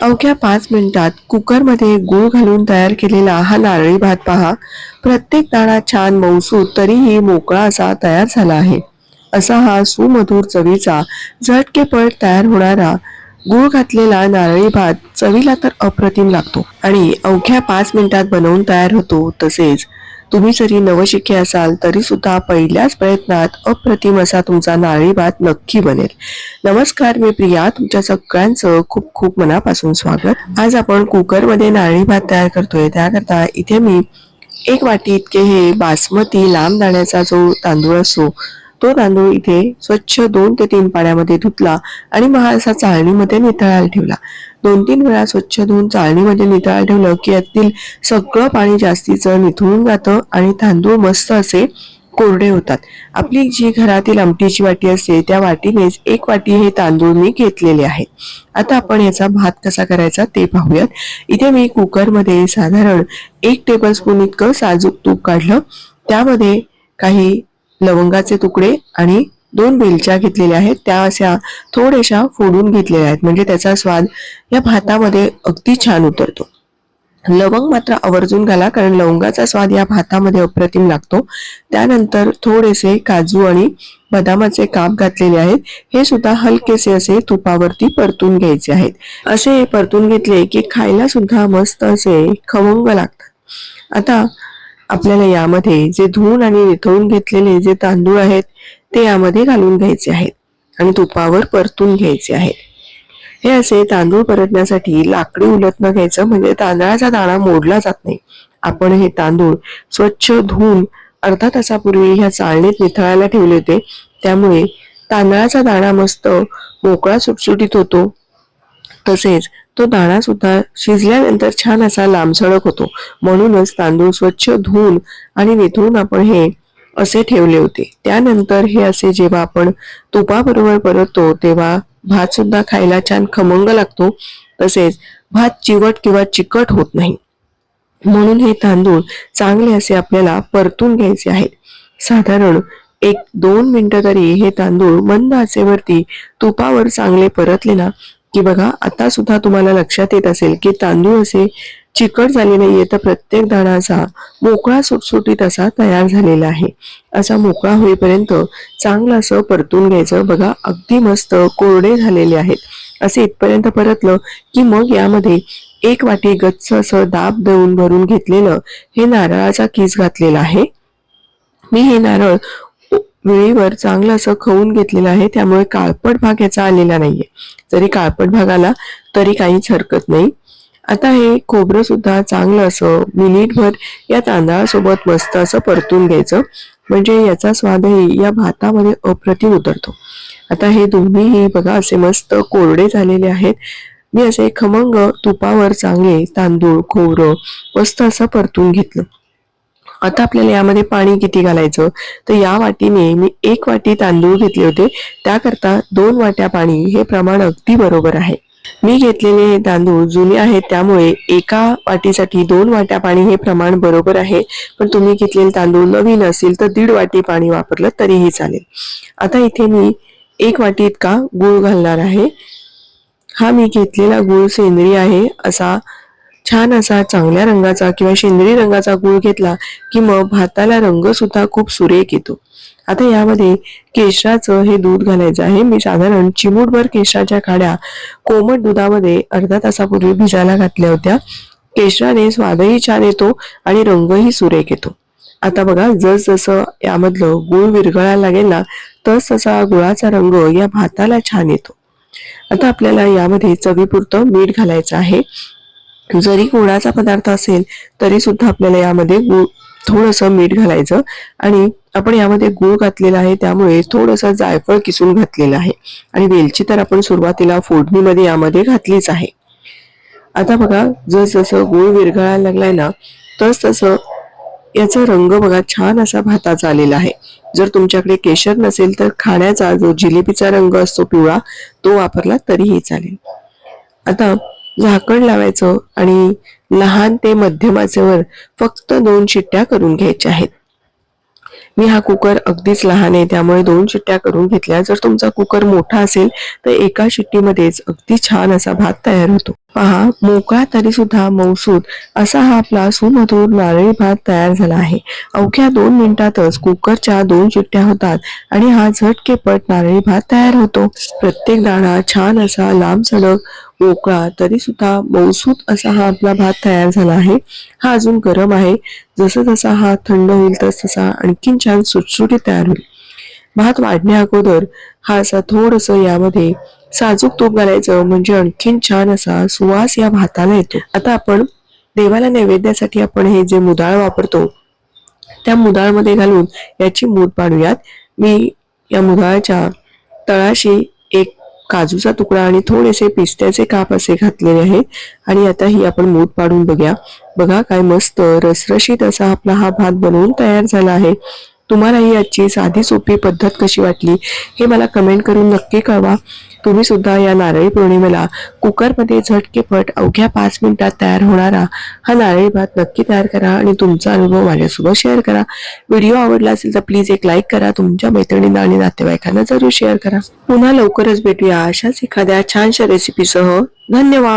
अवघ्या पाच मिनिटात कुकरमध्ये गूळ घालून तयार केलेला हा नारळी भात पहा. प्रत्येक दाणा छान मौसू तरीही मोकळा असा तयार झाला आहे. असा हा सुमधुर चवीचा झटकेपट तयार होणारा गूळ घातलेला नारळी भात चवीला तर अप्रतिम लागतो. आणि अवघ्या पाच मिनिटात बनवून तयार होतो तसेच तुम्ही जरी नवशिके असाल तरी सुद्धा पहिल्याच प्रयत्नात अप्रतिम असा तुमचा नारळी भात नक्की बनेल. नमस्कार मी प्रिया. तुमच्या सगळ्यांचं खूप खूप मनापासून स्वागत. आज आपण कुकरमध्ये नारळी भात तयार करतोय. त्याकरता इथे मी एक वाटी इतके हे बासमती लांब दाण्याचा जो तांदूळ असतो तो तांदूळ इथे स्वच्छ दोन ते तीन पाण्यामध्ये धुतला आणि महासा चाळणीमध्ये नितळायला ठेवला. दोन तीन वेळा स्वच्छ धुवून चाळणीमध्ये नितळायला ठेवलं की यातील सगळं पाणी जास्तीचं निथळून जातं आणि तांदूळ मस्त असे कोरडे होतात. आपली जी घरातील आमटीची वाटी असते त्या वाटीनेच एक वाटी हे तांदूळ मी घेतलेले आहे. आता आपण याचा भात कसा करायचा ते पाहूयात. इथे मी कुकरमध्ये साधारण एक टेबल स्पून इतकं साजूक तूप काढलं. त्यामध्ये काही लवंगाचे तुकडे आणि दोन वेलच्या घेतलेल्या आहेत. त्या अशा थोड्याशा फोडून घेतलेल्या आहेत. म्हणजे त्याचा स्वाद या भातामध्ये अगदी छान उतरतो. लवंग मात्र आवर्जून घाला कारण लवंगाचा स्वाद या भातामध्ये अप्रतिम लागतो. त्यानंतर थोडेसे काजू आणि बदामाचे काप घातलेले आहेत. हे सुद्धा हलकेसे असे तुपावरती परतून घ्यायचे आहेत. असे परतून घेतले की खायला सुद्धा मस्त असे खवंग लागतात. आता आपल्याला यामध्ये जे धुवून आणि निथळून घेतलेले जे तांदूळ आहेत ते यामध्ये घालून घ्यायचे आहेत आणि तुपावर परतून घ्यायचे आहेत. हे असे तांदूळ परतण्यासाठी लाकडी उलटणं घ्यायचं म्हणजे तांदळाचा दाणा मोडला जात नाही. आपण हे तांदूळ स्वच्छ धुवून अर्धा तासापूर्वी ह्या चाळणीत निथळायला ठेवले होते. त्यामुळे तांदळाचा दाणा मस्त मोकळा सुटसुटीत होतो. तसेच तो दाणा सुद्धा शिजल्यानंतर छान असा लांबसडक होतो. म्हणूनच तांदूळ स्वच्छ धुवून आणि निथळून आपण हे असे ठेवले होते. त्यानंतर हे असे जेव्हा आपण तुपाबरोबर परततो तेव्हा भात सुद्धा खायला छान खमंग लागतो. तसेच भात चिवट किंवा चिकट होत नाही. म्हणून हे तांदूळ चांगले असे आपल्याला परतून घ्यायचे आहेत. साधारण एक दोन मिनिटं तरी हे तांदूळ मंद आचेवरती तुपावर चांगले परतले ना की बघा आता सुद्धा तुम्हाला लक्षात येत असेल की तांदूळ असे चिकट झाले नाहीये तर प्रत्येक दाणा असा मोकळा सुटसुटीत असा तयार झालेला आहे. असा मोकळा होईपर्यंत चांगलं असं परतून घ्यायचं. बघा अगदी मस्त कोरडे झालेले आहेत. असे इथपर्यंत परतलं की मग यामध्ये एक वाटी गच्च असं दाब देऊन भरून घेतलेलं हे नारळाचा किस घातलेला आहे. मी हे नारळ वेळीवर चांगलं असं खवून घेतलेलं आहे त्यामुळे काळपट भाग याचा आलेला नाहीये. जरी काळपट भाग आला तरी काहीच हरकत नाही. आता हे खोबरं सुद्धा चांगलं असं मिनिटभर या तांदळासोबत मस्त असं परतून घ्यायचं. म्हणजे याचा स्वादही या भातामध्ये अप्रतिम उतरतो. आता हे दोन्हीही बघा असे मस्त कोरडे झालेले आहेत. मी असे खमंग तुपावर चांगले तांदूळ खोबरं मस्त असं परतून घेतलं. आता आपल्याला यामध्ये पाणी किती घालायचं? तर या वाटीने मी एक वाटी तांदूळ घेतले होते. त्याकरता दोन वाट्या पाणी हे प्रमाण अगदी बरोबर आहे. मी घेतलेले हे तांदूळ जुने आहेत त्यामुळे एका वाटीसाठी दोन वाट्या पाणी हे प्रमाण बरोबर आहे. पण तुम्ही घेतलेले तांदूळ नवीन असेल तर दीड वाटी पाणी वापरलं तरीही चालेल. आता इथे मी एक वाटी इतका गूळ घालणार आहे. हा मी घेतलेला गूळ सेंद्रिय आहे असा छान असा चांगल्या रंगाचा किंवा शेंदरी रंगाचा गूळ घेतला की मग भाताला रंग सुद्धा खूप सुरेख येतो. आता यामध्ये केशराचं हे दूध घालायचं आहे. मी साधारण चिमूटभर केशराच्या काड्या कोमट दुधामध्ये अर्धा तासापूर्वी भिजायला घातल्या होत्या. केशराने स्वादही छान येतो आणि रंगही सुरेख येतो. आता बघा जसजसं यामधलं गुळ विरघळायला लागेल ना तस तसा गुळाचा रंग या भाताला छान येतो. आता आपल्याला यामध्ये चवीपुरतं मीठ घालायचं आहे. जरी गोडाचा पदार्थ असेल तरी सुद्धा आपल्याला यामध्ये गुळ थोडंसं मीठ घालायचं. आणि आपण यामध्ये गुळ घातलेला आहे त्यामुळे थोडंसं जायफळ किसून घातलेलं आहे. आणि वेलची तर आपण सुरुवातीला फोडणीमध्ये यामध्ये घातलीच आहे. आता बघा जसजसं गूळ गुळ विरघळायला लागलाय ना तस तसं याचा रंग बघा छान असा भाताचा आलेला आहे. जर तुमच्याकडे केशर नसेल तर खाण्याचा जो जिलेबीचा रंग असतो पिवळा तो वापरला तरीही चालेल. आता झाकण लावायचं आणि लहान ते मध्यम आचेवर फक्त दोन शिट्ट्या करून घ्यायच्या आहेत. मी हा कुकर अगदीच लहान आहे त्यामुळे दोन शिट्ट्या करून घेतल्या. जर तुमचा कुकर मोठा असेल तर एका शिट्टीमध्येच अगदी छान असा भात तयार होतो. पहा मोकळा तरी सुद्धा मौसूद. असा हा आपला सुमधूर नारळी भात तयार झाला आहे. अवघ्या दोन मिनिटातच कुकरच्या दोन चिट्ट्या होतात आणि हा झटकेपट नारळी भात तयार होतो. प्रत्येक दाणा छान असा लांब सडक मोकळा तरी सुद्धा मौसूद असा हा आपला भात तयार झाला आहे. हा अजून गरम आहे. जसं जसा हा थंड होईल तस तसा आणखीन छान सुटसुटीत तयार होईल. भात वाढण्या अगोदर हा असा थोडस यामध्ये साजूक तूप घालायचं म्हणजे आणखीन छान असा सुवास या भाताला येतो. आता आपण देवाला नैवेद्यासाठी आपण हे जे मुदाळ वापरतो त्या मुदाळमध्ये घालून याची मूठ पाडूयात. मी या मुदाळाच्या तळाशी एक काजूचा तुकडा आणि थोडेसे पिस्त्याचे काप असे घातलेले आहेत आणि आता ही आपण मूठ पाडून बघूया. बघा काय मस्त रसरशीत असा आपला हा भात बनवून तयार झाला आहे. तुम्हाला ही आजची साधी सोपी पद्धत कशी वाटली हे मला कमेंट करून नक्की कळवा. तुम्ही सुद्धा या नारळी पौर्णिमेला कुकरमध्ये झटकेपट अवघ्या पाच मिनिटात तयार होणारा हा नारळी भात नक्की तयार करा आणि तुमचा अनुभव माझ्यासोबत शेअर करा. व्हिडिओ आवडला असेल तर प्लीज एक लाईक करा. तुमच्या मैत्रिणींना आणि नातेवाईकांना जरूर शेअर करा. पुन्हा लवकरच भेटूया अशाच एखाद्या छानशा रेसिपीसह धन्यवाद!